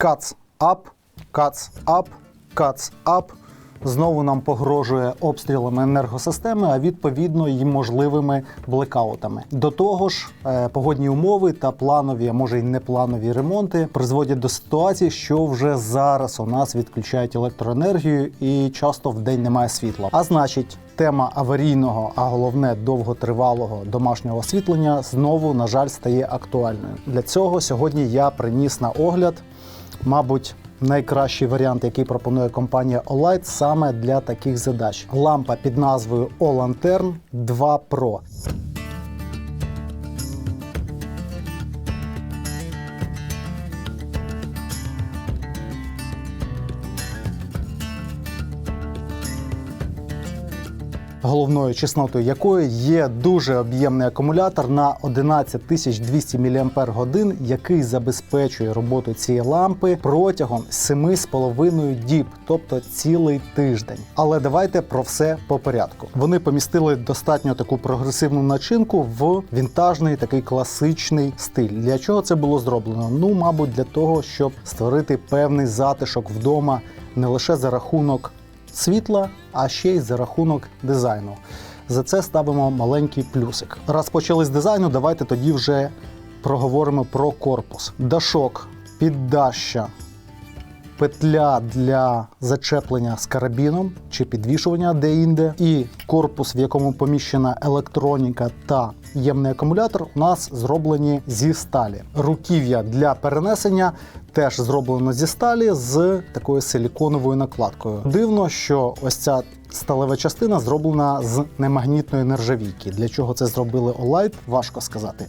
Кац ап, кац ап, кац ап. Знову нам погрожує обстрілами енергосистеми, а відповідно і можливими блекаутами. До того ж, е, погодні умови та планові, а може й непланові ремонти призводять до ситуації, що вже зараз у нас відключають електроенергію і часто в день немає світла. А значить, тема аварійного, а головне довготривалого домашнього освітлення знову, на жаль, стає актуальною. Для цього сьогодні я приніс на огляд, мабуть. Найкращий варіант, який пропонує компанія Olight саме для таких задач. Лампа під назвою O-Lantern 2 Pro. Головною чеснотою якої є дуже об'ємний акумулятор на 11 200 мАч, який забезпечує роботу цієї лампи протягом 7,5 діб, тобто цілий тиждень. Але давайте про все по порядку. Вони помістили достатньо таку прогресивну начинку в вінтажний такий класичний стиль. Для чого це було зроблено? Ну, мабуть, для того, щоб створити певний затишок вдома не лише за рахунок світла, а ще й за рахунок дизайну. За це ставимо маленький плюсик. Раз почали з дизайну, давайте тоді вже проговоримо про корпус. Дашок, піддаща, петля для зачеплення з карабіном чи підвішування де-інде, і корпус, в якому поміщена електроніка та ємний акумулятор, у нас зроблені зі сталі. Руків'я для перенесення теж зроблено зі сталі з такою силіконовою накладкою. Дивно, що ось ця сталева частина зроблена з немагнітної нержавійки. Для чого це зробили Olight, важко сказати.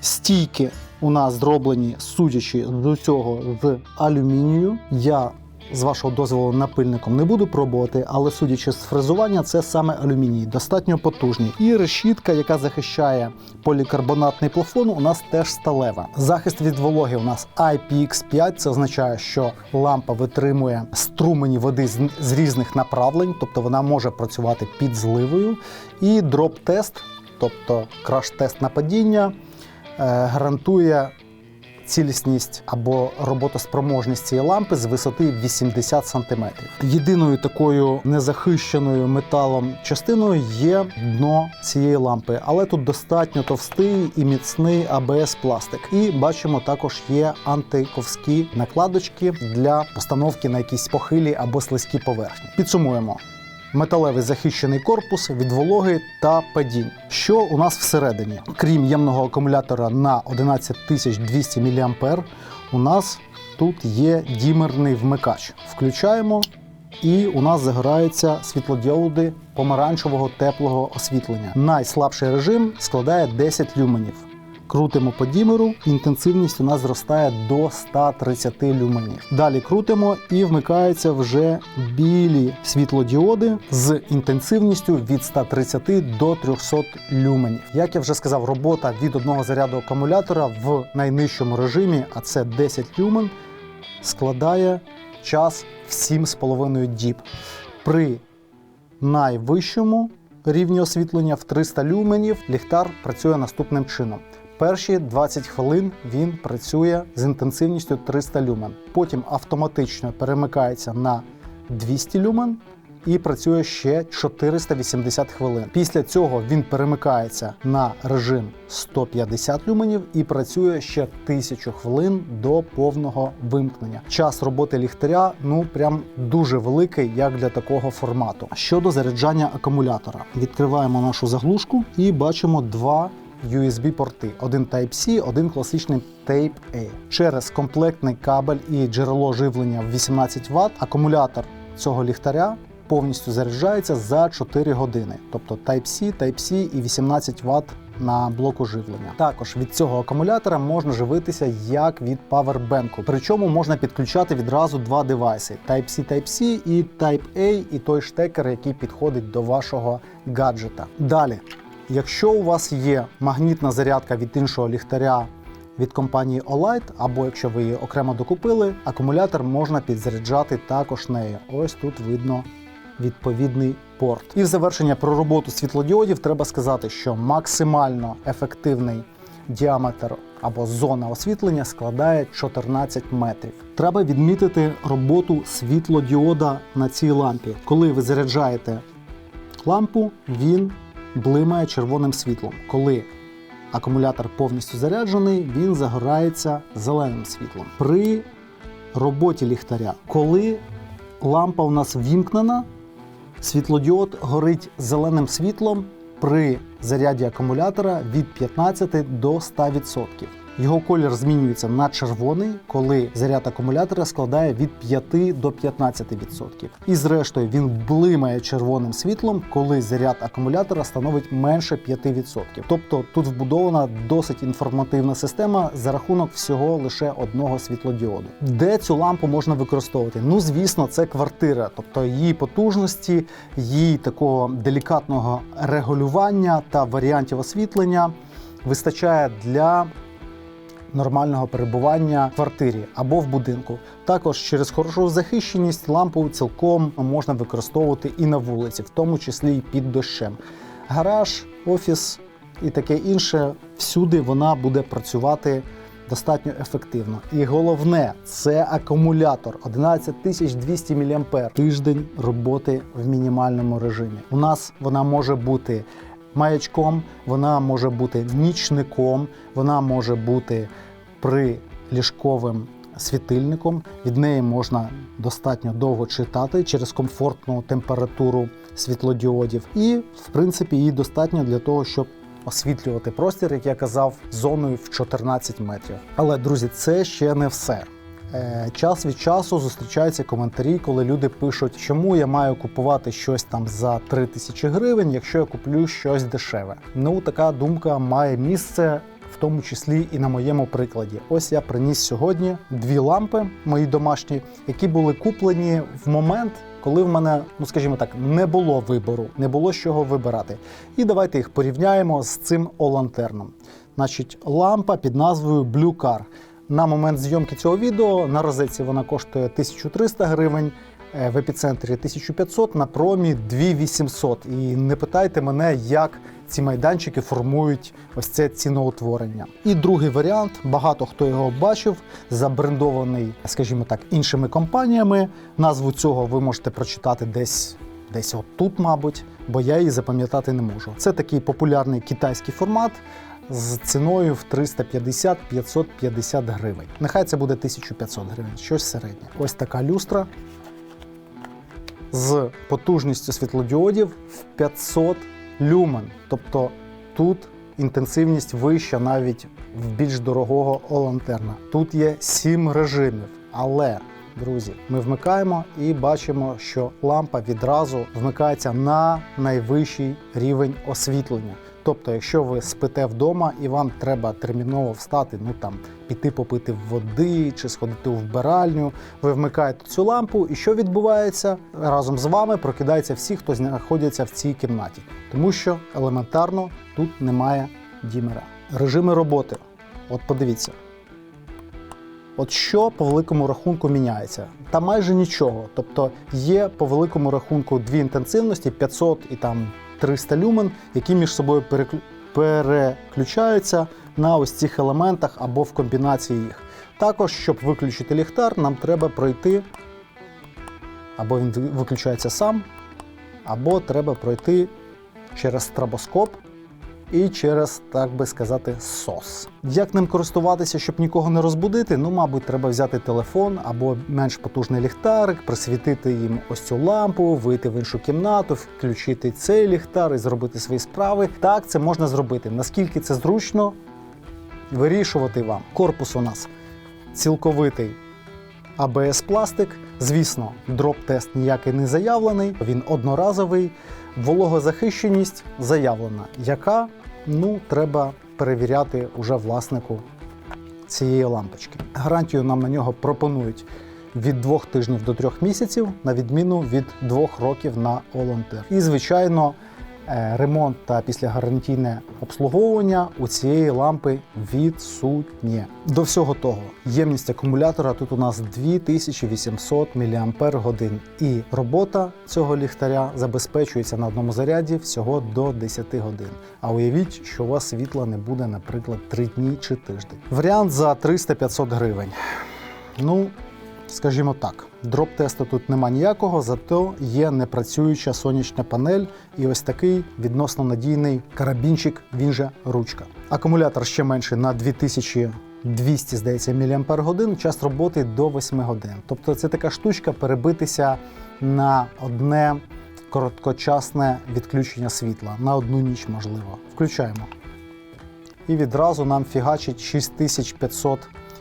Стійки у нас зроблені, судячи з усього, з алюмінію. Я з вашого дозволу напильником не буду пробувати, але судячи з фрезування, це саме алюміній, достатньо потужний. І решітка, яка захищає полікарбонатний плафон, у нас теж сталева. Захист від вологи у нас IPX5, це означає, що лампа витримує струмені води з, різних направлень, тобто вона може працювати під зливою. І дроп-тест, тобто краш-тест на падіння, гарантує цілісність або роботоспроможність цієї лампи з висоти 80 см. Єдиною такою незахищеною металом частиною є дно цієї лампи, але тут достатньо товстий і міцний АБС пластик. І бачимо, також є антиковські накладочки для постановки на якісь похилі або слизькі поверхні. Підсумуємо металевий захищений корпус від вологи та падінь. Що у нас всередині? Крім ємного акумулятора на 11200 мА, у нас тут є дімерний вмикач. Включаємо. І у нас загораються світлодіоди помаранчевого теплого освітлення. Найслабший режим складає 10 люменів. Крутимо по дімеру, інтенсивність у нас зростає до 130 люменів. Далі крутимо і вмикаються вже білі світлодіоди з інтенсивністю від 130 до 300 люменів. Як я вже сказав, робота від одного заряду акумулятора в найнижчому режимі, а це 10 люмен, складає час в 7,5 діб. При найвищому рівні освітлення в 300 люменів ліхтар працює наступним чином. Перші 20 хвилин він працює з інтенсивністю 300 люмен. Потім автоматично перемикається на 200 люмен і працює ще 480 хвилин. Після цього він перемикається на режим 150 люменів і працює ще 1000 хвилин до повного вимкнення. Час роботи ліхтаря ну прям дуже великий, як для такого формату. Щодо заряджання акумулятора, відкриваємо нашу заглушку і бачимо два. USB-порти, один Type-C, один класичний Type-A. Через комплектний кабель і джерело живлення в 18 Вт акумулятор цього ліхтаря повністю заряджається за 4 години. Тобто Type-C, Type-C і 18 Вт на блоку живлення. Також від цього акумулятора можна живитися як від павербенку. Причому можна підключати відразу два девайси: Type-C, Type-C і Type-A, і той штекер, який підходить до вашого гаджета. Далі. Якщо у вас є магнітна зарядка від іншого ліхтаря від компанії Olight, або якщо ви її окремо докупили, акумулятор можна підзаряджати також нею. Ось тут видно відповідний порт. І в завершення про роботу світлодіодів треба сказати, що максимально ефективний діаметр або зона освітлення складає 14 метрів. Треба відмітити роботу світлодіода на цій лампі. Коли ви заряджаєте лампу, він блимає червоним світлом. Коли акумулятор повністю заряджений, він загорається зеленим світлом. При роботі ліхтаря, коли лампа у нас вімкнена, світлодіод горить зеленим світлом при заряді акумулятора від 15 до 100%. Його колір змінюється на червоний, коли заряд акумулятора складає від 5 до 15%. І зрештою він блимає червоним світлом, коли заряд акумулятора становить менше 5%. Тобто тут вбудована досить інформативна система за рахунок всього лише одного світлодіоду. Де цю лампу можна використовувати? Ну, звісно, це квартира, тобто її потужності, її такого делікатного регулювання та варіантів освітлення вистачає для нормального перебування в квартирі або в будинку. Також через хорошу захищеність лампу цілком можна використовувати і на вулиці, в тому числі і під дощем. Гараж, офіс і таке інше. Всюди вона буде працювати достатньо ефективно. І головне, це акумулятор 11200 мА. Тиждень роботи в мінімальному режимі. У нас вона може бути маячком, вона може бути нічником, вона може бути приліжковим світильником. Від неї можна достатньо довго читати через комфортну температуру світлодіодів. І, в принципі, її достатньо для того, щоб освітлювати простір, як я казав, зоною в 14 метрів. Але, друзі, це ще не все. Е, Час від часу зустрічаються коментарі, коли люди пишуть, чому я маю купувати щось там за 3 тисячі гривень, якщо я куплю щось дешеве. Ну, така думка має місце. В тому числі і на моєму прикладі. Ось я приніс сьогодні дві лампи, мої домашні, які були куплені в момент, коли в мене, ну скажімо так, не було вибору, не було з чого вибирати. І давайте їх порівняємо з цим олантерном. Значить, лампа під назвою Blue Car. На момент зйомки цього відео на розетці вона коштує 1300 гривень, е, в епіцентрі 1500, на промі 2800. І не питайте мене, як ці майданчики формують ось це ціноутворення. І другий варіант, багато хто його бачив, забрендований, скажімо так, іншими компаніями. Назву цього ви можете прочитати десь. Десь отут, мабуть, бо я її запам'ятати не можу. Це такий популярний китайський формат з ціною в 350-550 гривень. Нехай це буде 1500 гривень, щось середнє. Ось така люстра з потужністю світлодіодів в 500 люмен. Тобто тут інтенсивність вища навіть в більш дорогого олантерна. Тут є 7 режимів, але Друзі, ми вмикаємо і бачимо, що лампа відразу вмикається на найвищий рівень освітлення. Тобто, якщо ви спите вдома і вам треба терміново встати, ну там піти попити води чи сходити у вбиральню, ви вмикаєте цю лампу, і що відбувається разом з вами? Прокидаються всі, хто знаходяться в цій кімнаті, тому що елементарно тут немає дімера. Режими роботи. От подивіться. От що по великому рахунку міняється? Та майже нічого. Тобто є по великому рахунку дві інтенсивності 500 і там 300 люмен, які між собою переключаються на ось цих елементах або в комбінації їх. Також, щоб виключити ліхтар, нам треба пройти, або він виключається сам, або треба пройти через стробоскоп і через, так би сказати, сос. Як ним користуватися, щоб нікого не розбудити? Ну, мабуть, треба взяти телефон або менш потужний ліхтарик, присвітити їм ось цю лампу, вийти в іншу кімнату, включити цей ліхтар і зробити свої справи. Так, це можна зробити. Наскільки це зручно, вирішувати вам. Корпус у нас цілковитий АБС пластик. Звісно, дроп-тест ніякий не заявлений, він одноразовий. Вологозахищеність заявлена, яка ну треба перевіряти уже власнику цієї лампочки. Гарантію нам на нього пропонують від двох тижнів до трьох місяців, на відміну від двох років на волонтер. І звичайно, ремонт та післягарантійне обслуговування у цієї лампи відсутнє. До всього того, ємність акумулятора тут у нас 2800 мАч, і робота цього ліхтаря забезпечується на одному заряді всього до 10 годин. А уявіть, що у вас світла не буде, наприклад, 3 дні чи тиждень. Варіант за 300-500 гривень. Ну, скажімо так, дроп тесту тут нема ніякого, зато є непрацююча сонячна панель і ось такий відносно надійний карабінчик, він же ручка. Акумулятор ще менший на 2200, здається, мАч, час роботи до 8 годин. Тобто це така штучка перебитися на одне короткочасне відключення світла, на одну ніч можливо. Включаємо. І відразу нам фігачить 6500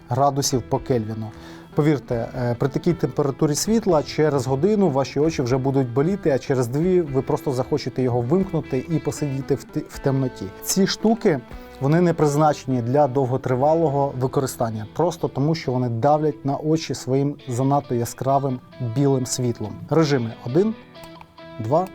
градусів по Кельвіну. Повірте, е, при такій температурі світла через годину ваші очі вже будуть боліти, а через дві ви просто захочете його вимкнути і посидіти в темноті. Ці штуки вони не призначені для довготривалого використання, просто тому що вони давлять на очі своїм занадто яскравим білим світлом. Режими 1, 2,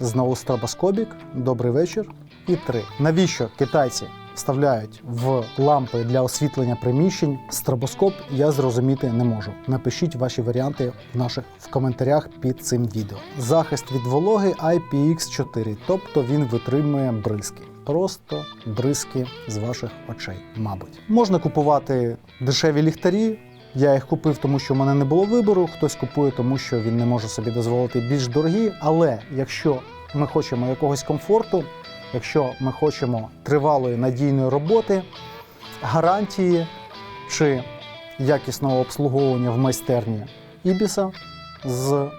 знову стробоскобік, добрий вечір. І 3. Навіщо китайці вставляють в лампи для освітлення приміщень стробоскоп, я зрозуміти не можу. Напишіть ваші варіанти в наших в коментарях під цим відео. Захист від вологи IPX4, тобто він витримує бризки. Просто бризки з ваших очей, мабуть. Можна купувати дешеві ліхтарі. Я їх купив, тому що в мене не було вибору. Хтось купує, тому що він не може собі дозволити більш дорогі. Але якщо ми хочемо якогось комфорту, якщо ми хочемо тривалої надійної роботи, гарантії чи якісного обслуговування в майстерні Ібіса з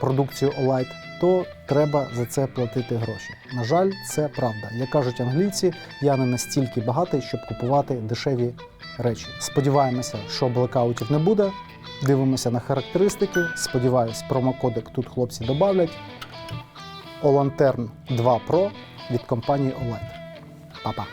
продукцією Olight, то треба за це платити гроші. На жаль, це правда. Як кажуть англійці, я не настільки багатий, щоб купувати дешеві речі. Сподіваємося, що блекаутів не буде. Дивимося на характеристики. Сподіваюсь, промокодик тут хлопці добавлять. Олантерн 2 Pro від компанії Olight. Па-па!